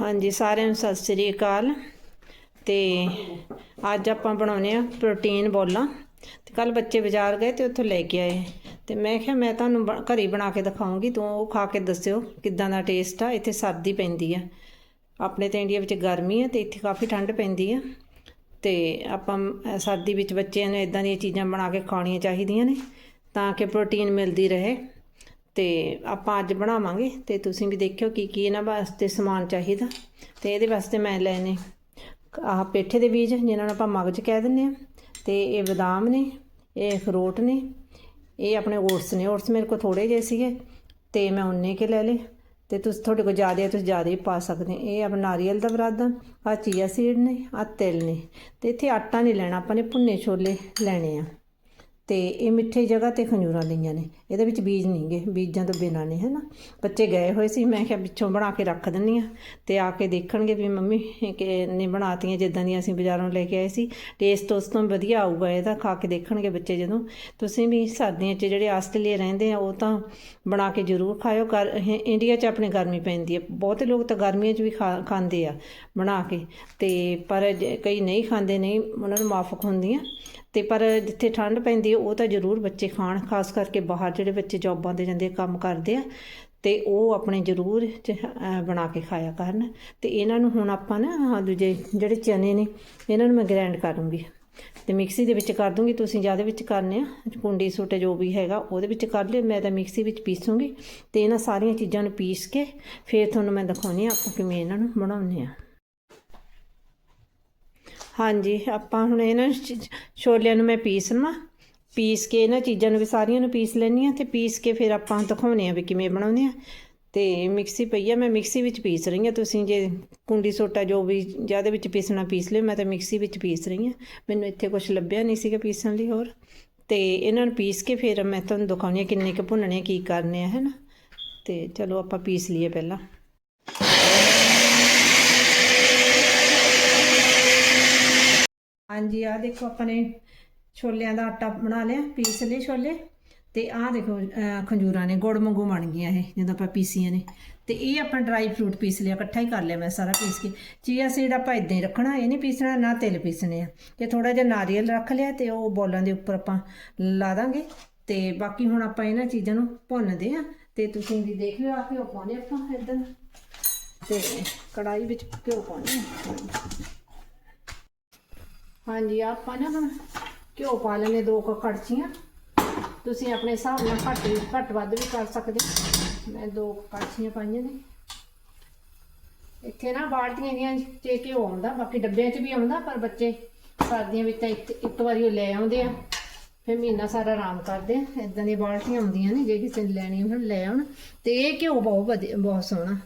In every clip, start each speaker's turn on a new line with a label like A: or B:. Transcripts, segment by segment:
A: ਹਾਂਜੀ, ਸਾਰਿਆਂ ਨੂੰ ਸਤਿ ਸ੍ਰੀ ਅਕਾਲ। ਤੇ ਅੱਜ ਆਪਾਂ ਬਣਾਉਨੇ ਆ ਪ੍ਰੋਟੀਨ ਬੋਲਾਂ। ਤੇ ਕੱਲ ਬੱਚੇ ਬਾਜ਼ਾਰ ਗਏ ਤੇ ਉੱਥੋਂ ਲੈ ਕੇ ਆਏ। ਤੇ ਮੈਂ ਕਿਹਾ, ਮੈਂ ਤੁਹਾਨੂੰ ਬ- ਘਰੇ ਹੀ ਬਣਾ ਕੇ ਦਿਖਾਉਂਗੀ। ਤੂੰ ਉਹ ਖਾ ਕੇ ਦੱਸਿਓ ਕਿੱਦਾਂ ਦਾ ਟੇਸਟ ਆ। ਇੱਥੇ ਸਰਦੀ ਪੈਂਦੀ ਆ। ਆਪਣੇ ਤੇ ਇੰਡੀਆ ਵਿੱਚ ਗਰਮੀ ਆ ਤੇ ਇੱਥੇ ਕਾਫੀ ਠੰਡ ਪੈਂਦੀ ਆ। ਤੇ ਆਪਾਂ ਸਰਦੀ ਵਿੱਚ ਬੱਚਿਆਂ ਨੂੰ ਇਦਾਂ ਦੀਆਂ ਚੀਜ਼ਾਂ ਬਣਾ ਕੇ ਖਾਣੀਆਂ ਚਾਹੀਦੀਆਂ ਨੇ ਤਾਂ ਕਿ ਪ੍ਰੋਟੀਨ ਮਿਲਦੀ ਰਹੇ। ਤੇ ਆਪਾਂ ਅੱਜ ਬਣਾਵਾਂਗੇ ਤੇ ਤੁਸੀਂ ਵੀ ਦੇਖਿਓ ਕੀ ਕੀ ਇਹਨਾਂ ਵਾਸਤੇ ਸਮਾਨ ਚਾਹੀਦਾ। ਤੇ ਇਹਦੇ ਵਾਸਤੇ ਮੈਂ ਲਏ ਨੇ ਆਹ ਪੇਠੇ ਦੇ ਬੀਜ, ਜਿਨ੍ਹਾਂ ਨੂੰ ਆਪਾਂ ਮਗਜ ਕਹਿ ਦਿੰਦੇ ਆ ਤੇ ਇਹ ਬਦਾਮ ਨੇ, ਇਹ ਅਖਰੋਟ ਨੇ, ਇਹ ਆਪਣੇ ਓਟਸ ਨੇ। ਓਟਸ ਮੇਰੇ ਕੋਲ ਥੋੜੇ ਜਿਹੇ ਸੀਗੇ ਤੇ ਮੈਂ ਉਨੇ ਕੇ ਲੈ ਲਏ। ਤੇ ਤੁਸੀਂ ਤੁਹਾਡੇ ਕੋਲ ਜ਼ਿਆਦਾ ਹੈ, ਤੁਸੀਂ ਜ਼ਿਆਦਾ ਹੀ ਪਾ ਸਕਦੇ ਇਹ ਆਪਣਾ ਨਾਰੀਅਲ ਦਾ ਬਰਾਦਾ ਆ ਚੀਆ ਸੀਡ ਨੇ ਆ ਤਿਲ ਨੇ। ਤੇ ਇੱਥੇ ਆਟਾ ਨਹੀਂ ਲੈਣਾ, ਆਪਾਂ ਨੇ ਭੁੰਨੇ ਛੋਲੇ ਲੈਣੇ ਆ। ਤੇ ਇਹ ਮਿੱਠੇ ਜਗ੍ਹਾ ਤੇ ਖੰਜੂਰਾਂ ਲਈਆਂ ਨੇ। ਇਹਦੇ ਵਿੱਚ ਬੀਜ ਨਹੀਂਗੇ ਬੀਜਾਂ ਤੋਂ ਬਿਨਾਂ ਨੇ, ਹੈਨਾ। ਬੱਚੇ ਗਏ ਹੋਏ ਸੀ, ਮੈਂ ਕਿਹਾ ਪਿੱਛੋਂ ਬਣਾ ਕੇ ਰੱਖ ਦਿੰਨੀ ਆ ਤੇ ਆ ਕੇ ਦੇਖਣਗੇ ਵੀ ਮੰਮੀ ਕਿ ਨੇ ਬਣਾਤੀਆਂ ਜਿੱਦਾਂ ਦੀਆਂ ਅਸੀਂ ਬਾਜ਼ਾਰੋਂ ਲੈ ਕੇ ਆਏ ਸੀ। ਟੇਸਟ ਉਸ ਤੋਂ ਵਧੀਆ ਆਊਗਾ ਇਹਦਾ ਖਾ ਕੇ ਦੇਖਣਗੇ ਬੱਚੇ ਜਦੋਂ। ਤੁਸੀਂ ਵੀ ਸਰਦੀਆਂ 'ਚ ਜਿਹੜੇ ਆਸਟ੍ਰੇਲੀਆ ਰਹਿੰਦੇ ਆ, ਉਹ ਤਾਂ ਬਣਾ ਕੇ ਜ਼ਰੂਰ ਖਾਇਓ। ਕਰ ਇੰਡੀਆ 'ਚ ਆਪਣੇ ਗਰਮੀ ਪੈਂਦੀ ਹੈ ਬਹੁਤੇ ਲੋਕ ਤਾਂ ਗਰਮੀਆਂ 'ਚ ਵੀ ਖਾ, ਖਾਂਦੇ ਆ ਬਣਾ ਕੇ। ਤੇ ਪਰ ਜੇ ਕਈ ਨਹੀਂ ਖਾਂਦੇ, ਨਹੀਂ, ਉਹਨਾਂ ਨੂੰ ਮਾਫਕ ਹੁੰਦੀਆਂ। ਤੇ ਪਰ ਜਿੱਥੇ ਠੰਡ ਪੈਂਦੀ ਹੈ, ਉਹ ਤਾਂ ਜ਼ਰੂਰ ਬੱਚੇ ਖਾਣ, ਖਾਸ ਕਰਕੇ ਬਾਹਰ ਜਿਹੜੇ ਬੱਚੇ ਜੌਬਾਂ ਤੇ ਜਾਂਦੇ ਕੰਮ ਕਰਦੇ ਆ, ਤੇ ਉਹ ਆਪਣੇ ਜ਼ਰੂਰ ਬਣਾ ਕੇ ਖਾਇਆ ਕਰਨ। ਤੇ ਇਹਨਾਂ ਨੂੰ ਹੁਣ ਆਪਾਂ ਨਾ ਦੂਜੇ ਜਿਹੜੇ ਚਨੇ ਨੇ, ਇਹਨਾਂ ਨੂੰ ਮੈਂ ਗ੍ਰਾਈਂਡ ਕਰੂੰਗੀ ਤੇ ਮਿਕਸੀ ਦੇ ਵਿੱਚ ਕਰ ਦੂੰਗੀ, ਤੁਸੀਂ ਜ਼ਿਆਦਾ ਵਿੱਚ ਕਰਨੇ ਆ, ਕੁੰਡੀ ਸੋਟੇ ਜੋ ਵੀ ਹੈਗਾ, ਉਹਦੇ ਵਿੱਚ ਕਰ ਲਿਓ, ਮੈਂ ਤਾਂ ਮਿਕਸੀ ਵਿੱਚ ਪੀਸੂੰਗੀ। ਤੇ ਇਹਨਾਂ ਸਾਰੀਆਂ ਚੀਜ਼ਾਂ ਨੂੰ ਪੀਸ ਕੇ, ਫਿਰ ਤੁਹਾਨੂੰ ਮੈਂ ਦਿਖਾਉਣੀ ਆ, ਆਪਾਂ ਕਿਵੇਂ ਇਹਨਾਂ ਨੂੰ ਬਣਾਉਂਦੇ ਆ। ਹਾਂਜੀ ਆਪਾਂ ਹੁਣ ਇਹਨਾਂ ਛ- ਛੋਲਿਆਂ ਨੂੰ ਮੈਂ ਪੀਸ ਲਵਾਂ। ਪੀਸ ਕੇ ਇਹਨਾਂ ਚੀਜ਼ਾਂ ਨੂੰ ਵੀ ਸਾਰੀਆਂ ਨੂੰ ਪੀਸ ਲੈਣੀ ਆ ਤੇ ਪੀਸ ਕੇ ਫਿਰ ਆਪਾਂ ਦਿਖਾਉਣੇ ਆ ਵੀ ਕਿਵੇਂ ਬਣਾਉਂਦੇ ਆ ਤੇ ਮਿਕਸੀ ਪਈ ਆ ਮੈਂ ਮਿਕਸੀ ਵਿੱਚ ਪੀਸ ਰਹੀ ਆ ਤੁਸੀਂ ਜੇ ਕੁੰਡੀ ਸੋਟਾ ਜੋ ਵੀ ਜ਼ਿਆਦਾ ਵਿੱਚ ਪੀਸਣਾ ਪੀਸ ਲਿਓ ਮੈਂ ਤਾਂ ਮਿਕਸੀ ਵਿੱਚ ਪੀਸ ਰਹੀ ਆ ਮੈਨੂੰ ਇੱਥੇ ਕੁਝ ਲੱਭਿਆ ਨਹੀਂ ਸੀਗਾ ਪੀਸਣ ਲਈ ਹੋਰ। ਤੇ ਇਹਨਾਂ ਨੂੰ ਪੀਸ ਕੇ ਫਿਰ ਮੈਂ ਤੁਹਾਨੂੰ ਦਿਖਾਉਣੀ ਆ ਕਿੰਨੇ ਕੁ ਭੁੰਨਣੇ ਆ, ਕੀ ਕਰਨੇ ਆ ਹੈਨਾ ਤੇ ਚਲੋ ਆਪਾਂ ਪੀਸ ਲਈਏ ਪਹਿਲਾਂ। ਹਾਂਜੀ, ਆਹ ਦੇਖੋ ਆਪਾਂ ਨੇ ਛੋਲਿਆਂ ਦਾ ਆਟਾ ਬਣਾ ਲਿਆ, ਪੀਸ ਲਏ ਛੋਲੇ। ਤੇ ਆਹ ਦੇਖੋ ਖੰਜੂਰਾਂ ਨੇ ਗੁੜ ਵਾਂਗੂ ਬਣ ਗਈਆਂ ਇਹ, ਜਦੋਂ ਆਪਾਂ ਪੀਸੀਆਂ ਨੇ। ਤੇ ਇਹ ਆਪਾਂ ਡਰਾਈ ਫਰੂਟ ਪੀਸ ਲਿਆ, ਇਕੱਠਾ ਹੀ ਕਰ ਲਿਆ ਮੈਂ ਸਾਰਾ ਪੀਸ ਕੇ। ਚੀਆ ਸੀਡ ਆਪਾਂ ਇਦਾਂ ਹੀ ਰੱਖਣਾ, ਇਹ ਨਹੀਂ ਪੀਸਣਾ, ਨਾ ਤਿਲ ਪੀਸਣੇ ਆ। ਤੇ ਥੋੜਾ ਜਿਹਾ ਨਾਰੀਅਲ ਰੱਖ ਲਿਆ ਤੇ ਉਹ ਬੋਲਾਂ ਦੇ ਉੱਪਰ ਆਪਾਂ ਲਾ ਦਾਂਗੇ। ਤੇ ਬਾਕੀ ਹੁਣ ਆਪਾਂ ਇਹਨਾਂ ਚੀਜ਼ਾਂ ਨੂੰ ਭੁੰਨਦੇ ਆ। ਤੇ ਤੁਸੀਂ ਵੀ ਦੇਖ ਲਿਓ ਆ ਘਿਓ ਪਾਉਣੇ ਆਪਾਂ ਇਦਾਂ ਤੇ ਕੜਾਈ ਵਿੱਚ ਘਿਓ ਪਾਉਣੇ ਆ। ਹਾਂਜੀ, ਆਪਾਂ ਨਾ ਹੁਣ ਘਿਓ ਪਾ ਲੈਣੇ ਦੋ ਕੁ ਕੜਛੀਆਂ। ਤੁਸੀਂ ਆਪਣੇ ਹਿਸਾਬ ਨਾਲ ਘੱਟ ਵੀ, ਘੱਟ ਵੱਧ ਵੀ ਕਰ ਸਕਦੇ ਮੈਂ ਦੋ ਕੜਛੀਆਂ ਪਾਈਆਂ ਨੇ। ਇੱਥੇ ਨਾ ਬਾਲਟੀਆਂ ਦੀਆਂ ਚ ਘਿਓ ਆਉਂਦਾ, ਬਾਕੀ ਡੱਬਿਆਂ 'ਚ ਵੀ ਆਉਂਦਾ, ਪਰ ਬੱਚੇ ਸਰਦੀਆਂ ਵਿੱਚ ਤਾਂ ਇੱਕ ਇੱਕ ਵਾਰੀ ਉਹ ਲੈ ਆਉਂਦੇ ਆ। ਫਿਰ ਮਹੀਨਾ ਸਾਰਾ ਆਰਾਮ ਕਰਦੇ ਆ। ਇਦਾਂ ਦੀਆਂ ਬਾਲਟੀਆਂ ਆਉਂਦੀਆਂ ਨੇ, ਜੇ ਕਿਸੇ ਨੇ ਲੈਣੀ ਹੋਣ ਲੈ ਆਉਣ। ਤੇ ਇਹ ਘਿਓ ਬਹੁਤ ਵਧੀਆ, ਬਹੁਤ ਸੋਹਣਾ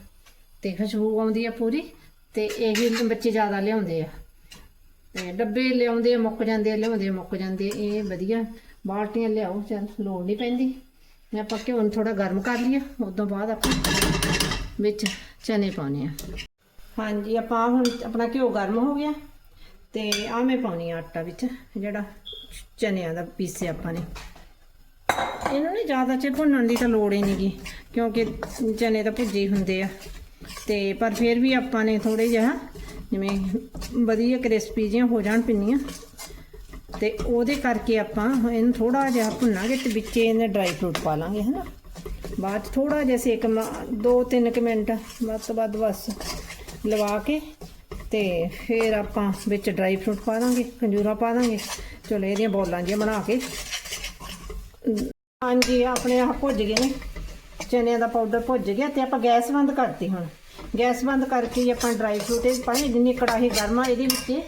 A: ਤੇ ਖੁਸ਼ਬੂ ਆਉਂਦੀ ਆ ਪੂਰੀ ਤੇ ਇਹ ਬੱਚੇ ਜ਼ਿਆਦਾ ਲਿਆਉਂਦੇ ਆ। ਤੇ ਡੱਬੇ ਲਿਆਉਂਦੇ ਆ, ਮੁੱਕ ਜਾਂਦੇ ਲਿਆਉਂਦੇ ਮੁੱਕ ਜਾਂਦੇ ਇਹ ਵਧੀਆ। ਬਾਲਟੀਆਂ ਲਿਆਓ, ਚੱਲ ਲੋੜ ਨਹੀਂ ਪੈਂਦੀ। ਮੈਂ ਆਪਾਂ ਘਿਓ ਨੂੰ ਥੋੜਾ ਗਰਮ ਕਰ ਲਿਆ ਉਸ ਤੋਂ ਬਾਅਦ ਆਪਾਂ ਵਿੱਚ ਚਨੇ ਪਾਉਣੇ ਆ। ਹਾਂਜੀ, ਆਪਾਂ ਹੁਣ ਆਪਣਾ ਘਿਓ ਗਰਮ ਹੋ ਗਿਆ ਤੇ ਆ ਮੈਂ ਪਾਉਣੀ ਆ ਆਟਾ ਵਿੱਚ, ਜਿਹੜਾ ਚਨਿਆਂ ਦਾ ਪੀਸਿਆ ਆਪਾਂ ਨੇ। ਇਹਨੂੰ ਨਹੀਂ ਜ਼ਿਆਦਾ ਚਿਰ ਭੁੰਨਣ ਦੀ ਤਾਂ ਲੋੜ ਹੀ ਨਹੀਂਗੀ ਕਿਉਂਕਿ ਚਨੇ ਤਾਂ ਭੁੱਜੇ ਹੀ ਹੁੰਦੇ ਆ। ਤੇ ਪਰ ਫਿਰ ਵੀ ਆਪਾਂ ਨੇ ਥੋੜੇ ਜਿਹਾ ਜਿਵੇਂ ਵਧੀਆ ਕ੍ਰਿਸਪੀ ਜਿਹੀਆਂ ਹੋ ਜਾਣ ਪਿੰਨੀਆਂ। ਤੇ ਉਹਦੇ ਕਰਕੇ ਆਪਾਂ ਇਹਨੂੰ ਥੋੜਾ ਜਿਹਾ ਭੁੰਨਾਂਗੇ ਤੇ ਵਿੱਚ ਇਹਨੇ ਡਰਾਈ ਫਰੂਟ ਪਾ ਲਾਂਗੇ, ਹਨਾ। ਬਾਅਦ 'ਚ ਥੋੜਾ ਜਿਹਾ ਸੇਕ 2-3 ਕੁ ਮਿੰਟ ਵੱਧ ਤੋਂ ਵੱਧ ਬਸ ਲਵਾ ਕੇ ਤੇ ਫਿਰ ਆਪਾਂ ਵਿੱਚ ਡਰਾਈ ਫਰੂਟ ਪਾ ਦਾਂਗੇ, ਖੰਜੂਰਾ ਪਾ ਦਾਂਗੇ। ਚਲੋ ਇਹਦੀਆਂ ਬੋਲਾਂ ਜਿਹੀਆਂ ਬਣਾ ਕੇ। ਹਾਂਜੀ, ਆਪਣੇ ਆਹ ਭੁੱਜ ਗਏ ਨੇ। ਚਨਿਆਂ ਦਾ ਪਾਊਡਰ ਭੁੱਜ ਗਿਆ ਤੇ ਆਪਾਂ ਗੈਸ ਬੰਦ ਕਰਤੀ ਹੁਣ। ਗੈਸ ਬੰਦ ਕਰਕੇ ਹੀ ਆਪਾਂ ਡਰਾਈ ਫਰੂਟ ਇਹ ਪਾਣੀ, ਜਿੰਨੀ ਕੜਾਹੀ ਗਰਮ ਆ ਇਹਦੇ ਵਿੱਚ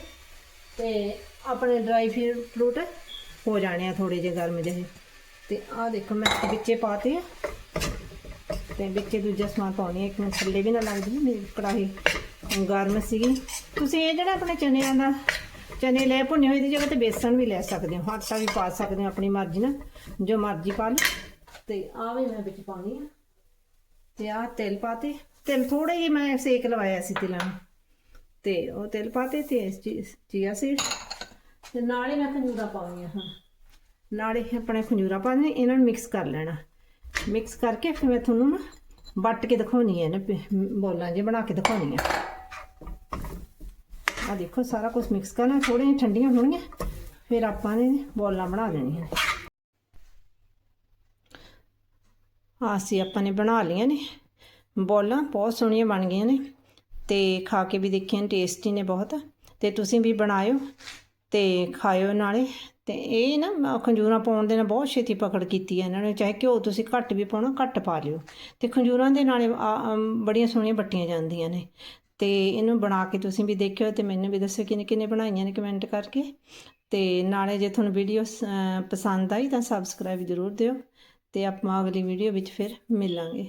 A: ਤੇ ਆਪਣੇ ਡਰਾਈ ਫਰੂਟ ਹੋ ਜਾਣੇ ਆ ਥੋੜੇ ਜਿਹੇ ਗਰਮ ਜਿਹੇ। ਤੇ ਆਹ ਦੇਖੋ ਮੈਂ ਵਿੱਚੇ ਪਾਤੇ ਆ। ਤੇ ਵਿੱਚੇ ਦੂਜਾ ਸਮਾਨ ਪਾਉਣੀ ਇੱਕ ਮਿੰਟ ਥੱਲੇ ਵੀ ਨਾ ਲੱਗ ਜਾਵੇ ਮੇਰੀ ਕੜਾਹੀ ਗਰਮ ਸੀਗੀ। ਤੁਸੀਂ ਇਹ ਜਿਹੜਾ ਆਪਣੇ ਚਨਿਆਂ ਦਾ, ਚਨੇ ਲੈ ਭੁੰਨੇ ਹੋਏ ਦੀ ਜਗ੍ਹਾ ਤੇ ਬੇਸਣ ਵੀ ਲੈ ਸਕਦੇ ਹੋ, ਆਟਾ ਵੀ ਪਾ ਸਕਦੇ ਹੋ ਆਪਣੀ ਮਰਜ਼ੀ ਨਾਲ, ਜੋ ਮਰਜ਼ੀ ਪਾ ਲਓ। ਤੇ ਆਹ ਵੀ ਮੈਂ ਵਿੱਚ ਪਾਉਣੀ ਆ। ਤੇ ਆਹ ਤਿਲ ਪਾਤੇ। ਤਿਲ ਥੋੜੇ ਜਿਹੇ ਮੈਂ ਸੇਕ ਲਵਾਇਆ ਸੀ ਤਿਲਾਂ ਨੂੰ। ਤੇ ਉਹ ਤਿਲ ਪਾਤੇ ਤੇ ਚੀਆ ਸੀ ਤੇ ਨਾਲ ਹੀ ਮੈਂ ਖੰਜੂਰਾ ਪਾਉਣੀਆਂ ਹਾਂ। ਨਾਲੇ ਹੀ ਆਪਣੇ ਖੰਜੂਰਾ ਪਾਉਣੇ ਇਹਨਾਂ ਨੂੰ ਮਿਕਸ ਕਰ ਲੈਣਾ। ਮਿਕਸ ਕਰਕੇ ਫਿਰ ਮੈਂ ਤੁਹਾਨੂੰ ਨਾ ਵੱਟ ਕੇ ਦਿਖਾਉਣੀ ਹੈ ਨਾ ਪ- ਬੋਲਾਂ ਜੇ ਬਣਾ ਕੇ ਦਿਖਾਉਣੀ ਆ ਆ ਦੇਖੋ, ਸਾਰਾ ਕੁਝ ਮਿਕਸ ਕਰਨਾ ਥੋੜ੍ਹੀਆਂ ਠੰਡੀਆਂ ਹੋਣਗੀਆਂ, ਫਿਰ ਆਪਾਂ ਨੇ ਬੋਲਾਂ ਬਣਾ ਦੇਣੀਆਂ ਆਹ ਅਸੀਂ ਆਪਾਂ ਨੇ ਬਣਾ ਲਈਆਂ ਨੇ। ਬੋਲਾਂ ਬਹੁਤ ਸੋਹਣੀਆਂ ਬਣ ਗਈਆਂ ਨੇ ਤੇ ਖਾ ਕੇ ਵੀ ਦੇਖੀਆਂ ਟੇਸਟੀ ਨੇ ਬਹੁਤ। ਤੇ ਤੁਸੀਂ ਵੀ ਬਣਾਇਓ ਤੇ ਖਾਇਓ ਨਾਲੇ। ਤੇ ਇਹ ਨਾ ਮ- ਖੰਜੂਰਾਂ ਪਾਉਣ ਦੇ ਨਾਲ ਬਹੁਤ ਛੇਤੀ ਪਕੜ ਕੀਤੀ ਹੈ ਇਹਨਾਂ ਨੇ। ਚਾਹੇ ਘਿਓ ਤੁਸੀਂ ਘੱਟ ਵੀ ਪਾਉਣਾ, ਘੱਟ ਪਾ ਲਿਓ। ਤੇ ਖੰਜੂਰਾਂ ਦੇ ਨਾਲੇ ਆ- ਬੜੀਆਂ ਸੋਹਣੀਆਂ ਬੱਟੀਆਂ ਜਾਂਦੀਆਂ ਨੇ। ਤੇ ਇਹਨੂੰ ਬਣਾ ਕੇ ਤੁਸੀਂ ਵੀ ਦੇਖਿਓ ਤੇ ਮੈਨੂੰ ਵੀ ਦੱਸਿਓ ਕਿੰਨੇ ਕਿੰਨੇ ਬਣਾਈਆਂ ਨੇ ਕਮੈਂਟ ਕਰਕੇ। ਤੇ ਨਾਲੇ ਜੇ ਤੁਹਾਨੂੰ ਵੀਡੀਓ ਪਸੰਦ ਆਈ ਤਾਂ ਸਬਸਕ੍ਰਾਈਬ ਜ਼ਰੂਰ ਦਿਓ। ਤੇ ਆਪਾਂ ਅਗਲੀ ਵੀਡੀਓ ਵਿੱਚ ਫਿਰ ਮਿਲਾਂਗੇ।